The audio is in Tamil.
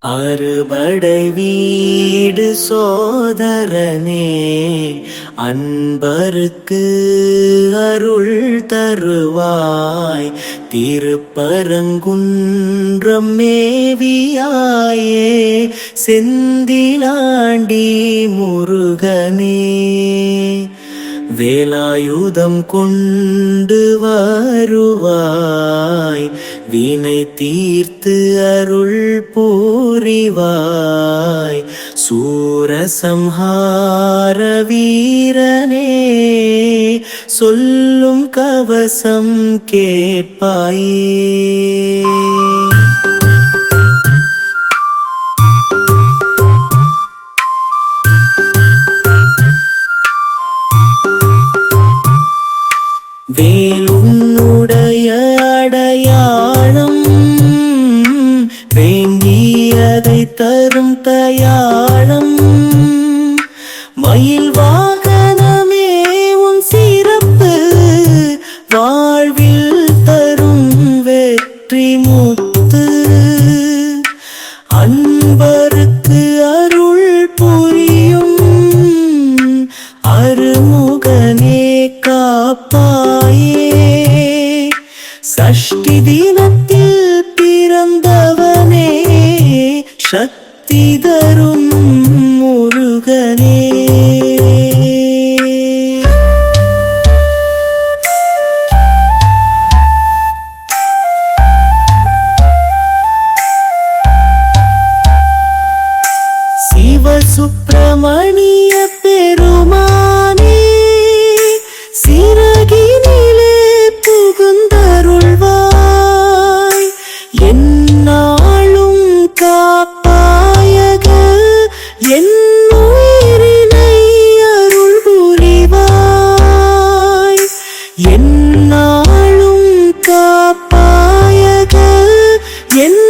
அறுபடை வீடு சோதரனே அன்பருக்கு அருள் தருவாய். திருப்பரங்குன்றம் மேவியாயே செந்திலாண்டி முருகனே. வேலாயுதம் கொண்டு வருவாய். வினை தீர்த்து அருள் பூரிவாய். சூரசம்ஹார வீரனே சொல்லும் கவசம் கேட்பாயே. வேலுன்னுடைய தயாளம் வேண்டியதை தரும் தயாளம் மயில் வாகனமே உன் சிறப்பு. வாழ்வில் தரும் வெற்றி முத்து அன்பருக்கு சஷ்டி தினத்தில் பிறந்தவனே சக்தி தரும் முருகனே. சிவசுப்பிரமணிய என்ன